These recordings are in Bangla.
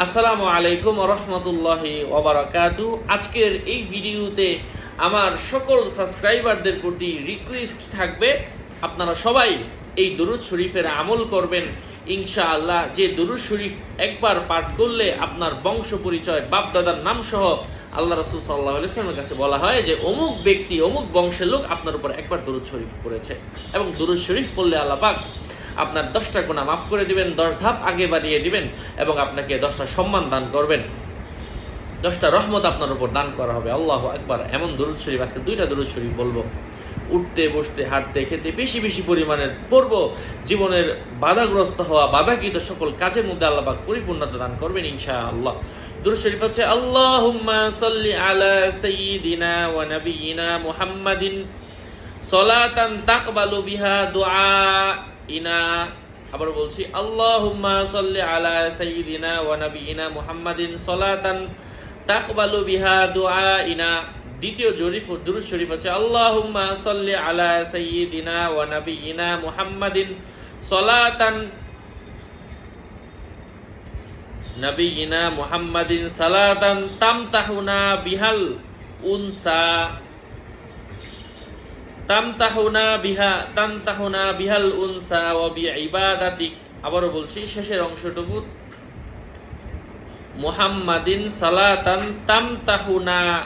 আসসালামু আলাইকুম রহমতুল্লাহি ওবরাকাতু আজকের এই ভিডিওতে আমার সকল সাবস্ক্রাইবারদের প্রতি রিকোয়েস্ট থাকবে, আপনারা সবাই এই দুরুদ শরীফের আমল করবেন। ইনশা আল্লাহ যে দুরুদ শরীফ একবার পাঠ করলে আপনার বংশ পরিচয় বাপ দাদার নাম সহ আল্লাহ রসুল সাল্লাহ ইসলামের কাছে বলা হয় যে, অমুক ব্যক্তি, অমুক বংশের লোক আপনার উপর একবার দুরুদ শরীফ পড়েছে। এবং দুরুদ শরীফ পড়লে আল্লাহ পাক আপনার দশটা গুণা মাফ করে দিবেন, দশ ধাপ আগে বাড়িয়ে দিবেন এবং আপনাকে দশটা সম্মান দান করবেন। দশটা রহমত আপনার উপর দান করা হবে। আল্লাহ একবার এমন দরুদ শরীফ, আজকে দুইটা দরুদ শরীফ বলব। উঠতে, বসতে, হাঁটতে, খেতে বেশি বেশি পরিমাণে পড়ব। জীবনের বাধাগ্রস্ত হওয়া, বাধাকৃত সকল কাজের মধ্যে আল্লাহ পরিপূর্ণতা দান করবেন ইনশা আল্লাহ শরীফ হচ্ছে সাল্লি আলা সাইয়্যিদিনা ওয়া নাবিয়িনা মুহাম্মাদিন সলাতান তাকবালু বিহা দুআ ইনা আবার বলছি, আল্লাহুম্মা সাল্লি আলা সাইয়্যিদিনা ওয়া নাবিয়িনা মুহাম্মাদিন সলাতান তাকবালু বিহা দুআ ইনা দ্বিতীয় জরিফ ও দুরুদ শরীফ আছে, আল্লাহুম্মা সাল্লি আলা সাইয়্যিদিনা ওয়া নাবিয়িনা মুহাম্মাদিন সলাতান নবীনা মুহাম্মাদিন সালাতান তামতাহুনা বিহাল উনসা। তামতাহুনা বিহা, তামতাহুনা বিহাল উনসা ওয়া বিইবাদাতিক। আবারও বলছি, শেষের অংশটুকু। মুহাম্মাদিন সালাতান তামতাহুনা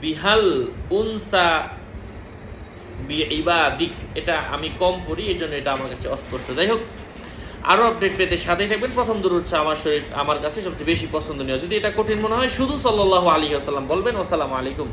বিহাল উনসা বিইবাদিক। এটা আমি কম পড়ি এই জন্য এটা আমার কাছে অস্পষ্ট। যাই হোক আরও আপডেট পেতে সাথে থাকবেন। প্রথম দূর হচ্ছে আমার শরীর, আমার কাছে সবচেয়ে বেশি পছন্দনীয়। যদি এটা কঠিন মনে হয়, শুধু সাল্লাল্লাহু আলাইহি ওয়াসাল্লাম বলবেন। আসসালামু আলাইকুম।